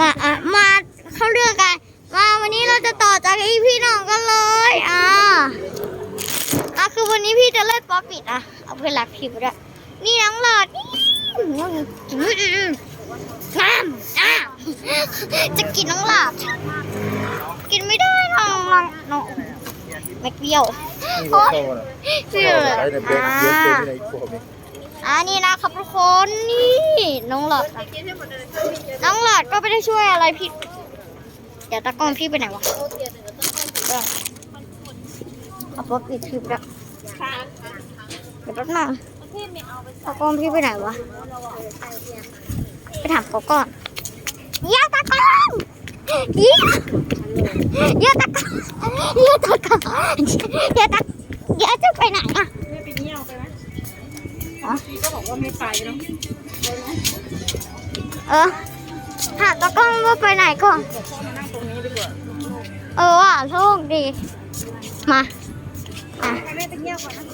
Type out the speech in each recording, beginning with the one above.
มาอะมาเข้าเรื่องกัน มาวันนี้เราจะต่อจากอีพี่น้องกันเลยอ่าอะคือวันนี้พี่จะเล่นป๊อปปิดอะเอาเพื่อนรักพี่ไปด้วยนี่น้องหลอดนี่น้ำน้ำจะกินน้องหลอดกินไม่ได้น้องน้องน้องไม่เปรี้ยวโตนะเปรี้ยวเลยใช้ในเบรกเยอะ อ่านี่นะครับทุกคนนี่น้องหลอดอะน้องหลอดก็ไม่ได้ช่วยอะไรพี่เดี๋ยวตะกล้องพี่ไปไหนวะเดี๋ยวเอาป๊อปปิดคลิปแล้วเดี๋ยวแป๊บนึงตะกล้องพี่ไปไหนวะไปถามเขาก่อนเยี่ยตะกล้องเยี่ยเยี่ยตะกล้องเยี่ยตะกล้องเยี่ยตะเยี่ยจะไปไหนอะ ไม่ไปเนาะเออถามตะกล้องว่าไปไหนก่อนพ่อมานั่งตรงนี้ดีกว่าเออว่ะโชคดี มาอะไปแม่ไปเที่ยวก่อนนะ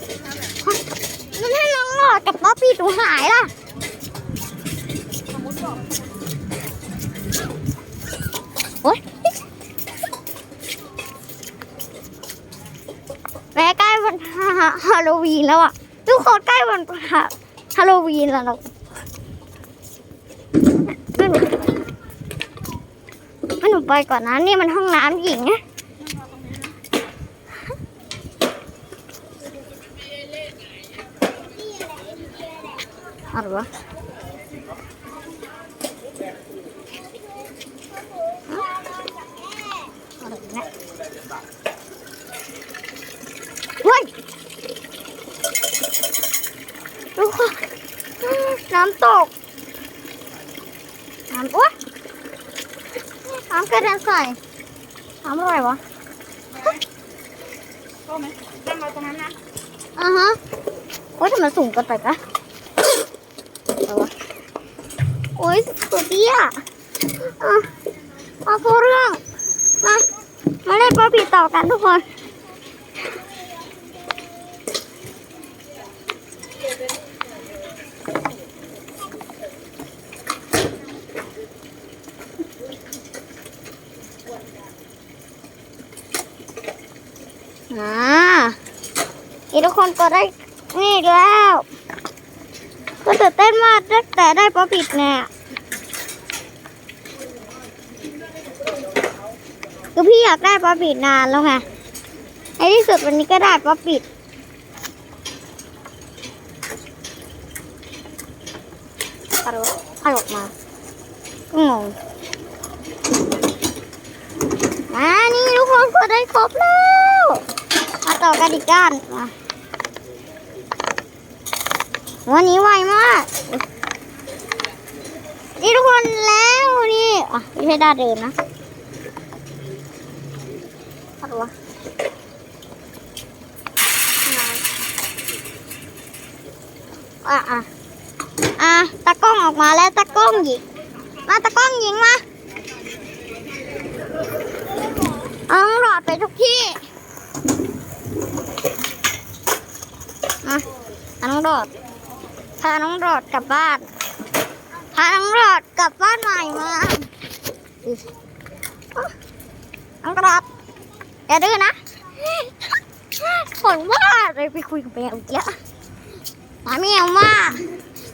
มันให้น้องหลอดกับป๊อปปี้ตูหายล่ะโอ๊ยแม่ใกล้วันฮาโลวีนแล้วอะทุกคนใกล้วันฮา ฮาโลวีนแล้วเราไม่หนูไม่หนูไปก่อนนะนี่มันห้องน้ำหญิงนะอะไรวะเฮ้ยทุกคน น้ำตก น้ำโอ๊ยน้ำกระเด็นใส่ น้ำอะไรวะก็ไหมนั่งเราตรงนั้นนะอ่าฮะโอ๊ยทำไมสูงเกันไปปะอะไรวะโอ๊ยสุดดีอะอะมาพูดเรื่อง มา มาเล่นป๊อปปี้ต่อกันทุกคน อ่าอีทุกคนก็ได้นี่แล้ว ก็ตื่นเต้นมากตั้งแต่ได้ป๊อปปิดเนี่ยคือพี่อยากได้ป๊อปปิดนานแล้วไงในที่สุดวันนี้ก็ได้ป๊อปปิดอะไรวะอะไรออกมาก็งงอ่านี่ทุกคนก็ได้ครบแล้ว ต่อกันอีกด้านมาวันนี้ไวมาก นี่ทุกคนแล้วนี่อะไม่ใช่ด้านเดิมนะอะไรวะอะอะอะตะกล้องออกมาแล้วตะกล้องหญิง มาตะกล้องหญิงมาเอาหลอดไปทุกที่ มาพาน้องโดดพาน้องโดดกลับบ้านพาน้องโดดกลับบ้านใหม่มาน้องโดดอย่าดื้อนะผลว่าเลยไปคุยกับแมวอีกแล้วหมาแมวมา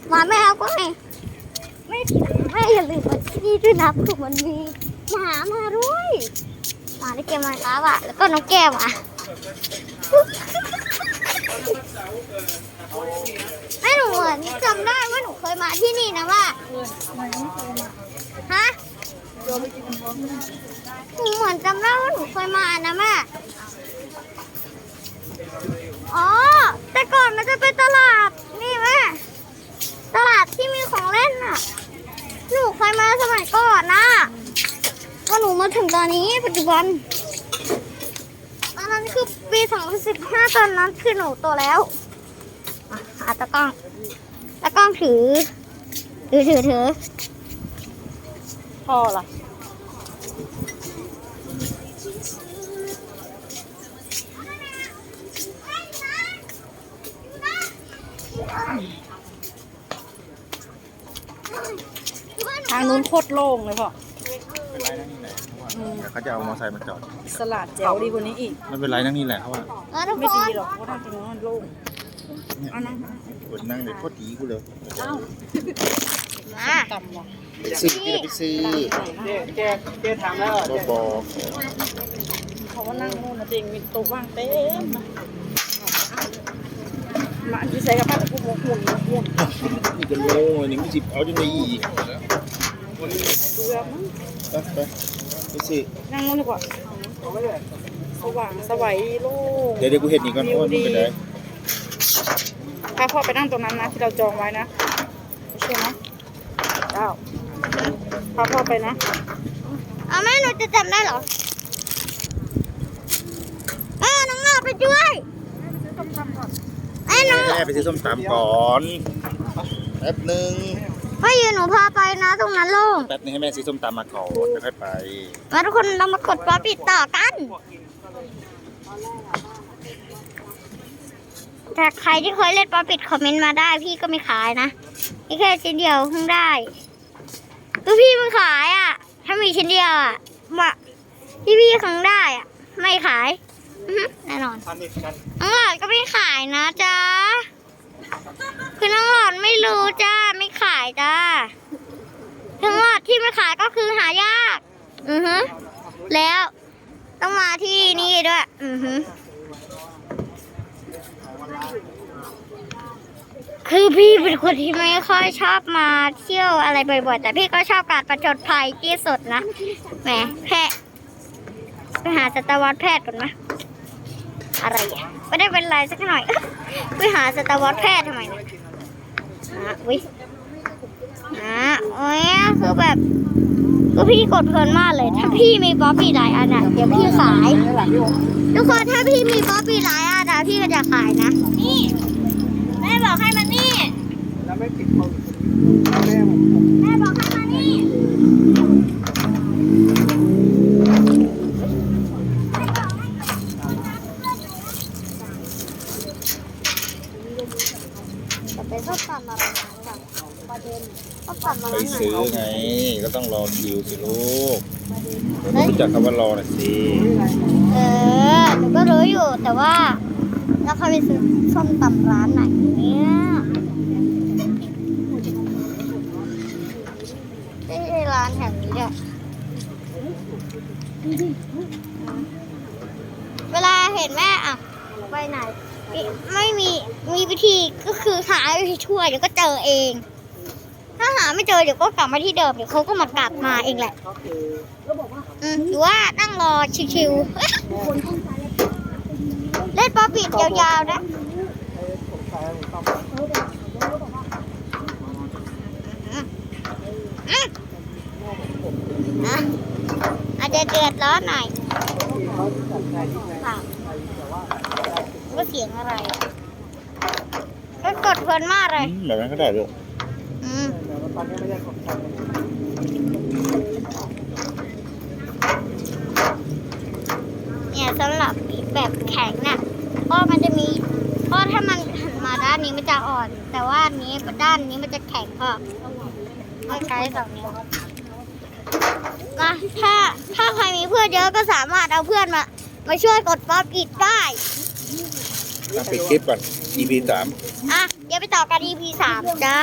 หมาแมวก็ไม่ไม่ไม่อย่าลืมมาที่นี่ด้วยนะคือมันมีหมามาด้วยหมาที่เกมมาครับอะแล้วก็น้องแก้วอะ แม่หนูเหมือนจำได้ว่าหนูเคยมาที่นี่นะว่าฮะหนูเหมือนจำได้ว่าหนูเคยมานะแม่อ๋อ แต่ก่อนมันจะเป็นตลาดนี่แม่ตลาดที่มีของเล่นน่ะ หนูเคยมาสมัยก่อนนะก็หนูมาถึงตอนนี้ปัจจุบัน ปี2015 ตอนนั้นคือหนูโตแล้วอะตะกล้องตะกล้องถือ ถือถือถือพ่อล่ะทางนู้นโคตรโล่งเลยพ่อ เดี๋ยวเขาจะเอามอเตอร์ไซค์มาจอด สลัดแจ๋วดีกว่านี้อีก ไม่เป็นไรนั่งนี่แหละเขาว่าแล้วทุกไม่คดีน หรอกเพราะนั่งตรงนั้นมันโล่งเอานั่งกดนั่งเลยโคตรดีกูเลยเอ้ามาต่ำว่ะไปซื้อที่เราไปซื้อเจ๊แกแกถามแล้วบอบอกเขาว่านั่งนู่นนะจริงมีโต๊ะว่างเต็มนะมาอันที่ใส่กับป้าตะกุกหุ่นหุ่นนี่ก็โล่งนี่ไม่จิบเอาจนได้อีกเบื่อมั้งไปไป ไปซื้อนั่งนู่นดีกว่าสว่างสวัยโล่งเดี๋ยวเดี๋ยวกูเห็นนี่ก่อนว่ามันเป็นไงพาพ่อไปนั่งตรงนั้นนะที่เราจองไว้นะโอเคนะเจ้าพาพ่อไปนะเอาแม่หนูจะจำได้เหรอแม่น้องนาไปด้วยไอ้น้องแม่ไปซื้อส้มตำก่อนแป๊บนึง พ่อยืนหนูพาไปนะตรงนั้นโล่งแป๊บนึงให้แม่ซื้อส้มตำมาก่อนแล้วค่อยไปมาทุกคนเรามากดป๊อปปิดต่อกันถ้าใครที่เคยเล่นป๊อปปิดคอมเมนต์มาได้พี่ก็ไม่ขายนะนี่แค่ชิ้นเดียวเพิ่งได้คือพี่ไม่ขายอะ ถ้ามีชิ้นเดียวอะมาที่พี่ครั้งได้อะ ไม่ขายอื้อหือแน่นอนทันอีกกันน้องหลอดก็ไม่ขายนะจ๊ะคือน้องหลอดไม่รู้จ้า ไม่ขายจ้าน้องหลอด ที่ม่ขายก็คือหายาก อือฮึแล้วต้องมาที่นี่ด้วย อือฮึคือพี่เป็นคนที่ไม่ค่อยชอบมาเที่ยวอะไรบ่อยๆ แต่พี่ก็ชอบการประจนภัยที่สุดนะ แหมแพะไปหาสัตวแพทย์ก่อนไหมอะไรอะไม่ได้เป็นไรสักหน่อย ไปหาสัตวแพทย์ทำไมนะอะวิ อะโอ้ยคือแบบก็พี่กดเพลินมากเลย ถ้าพี่มีบ๊อบปี้หลายอันอะเดี๋ยวพี่ขาย ทุกคนถ้าพี่มีบ๊อบปี้หลายอันอะพี่ก็จะขายนะนี่แม่บอกให้มานี่แล้วไม่ติดคนแม่ผมแม่บอกให้มันจะไปชอบทำอะไรกันประเด็นชอบทำ อะไรไปไหนซื้อไง ก็ต้องรอคิวสิลูกรู้จักคำว่ารอหน่อยสิเออหนูก็รู้อยู่แต่ว่าแล้วเขาไปซื้อส้มตำร้านไหนเนี่ยไม่ใช่ร้านแถวนี้อะเวลาเห็นแม่อะไปไหน ไม่มีมีวิธีก็คือหาวิธีช่วยเดี๋ยวก็เจอเองถ้า หาไม่เจอเดี๋ยวก็กลับมาที่เดิมเดี๋ยวเขาก็มากลับมาเองแหละอืมหรือว่านั่งรอชิวๆเล่นป๊อปปิดยาวๆนะอืมอะอาจจะเดือดร้อนหน่อยค่ะว่าเสียงอะไรอะก็กดเพลินมากเลยอืมแบบนั้นก็ได้ลูกอืมต อนนี้ไม่ได้สนใจเนี่ยสำหรับแบบแข็งน่ะเพราะมันจะมีเพราะถ้ามันหันมาด้านนี้มันจะอ่อน แต่ว่าอันนี้ด้านนี้มันจะแข็งก็ไม่ใช้สองนิ้วนะถ้าถ้าใครมีเพื่อนเยอะก็สามารถเอาเพื่อนมา มาช่วยกดป๊อปอีกได้ต้องปิดคลิปก่อน EP สามอะเดี๋ยวไปต่อกัน EP สามจ้า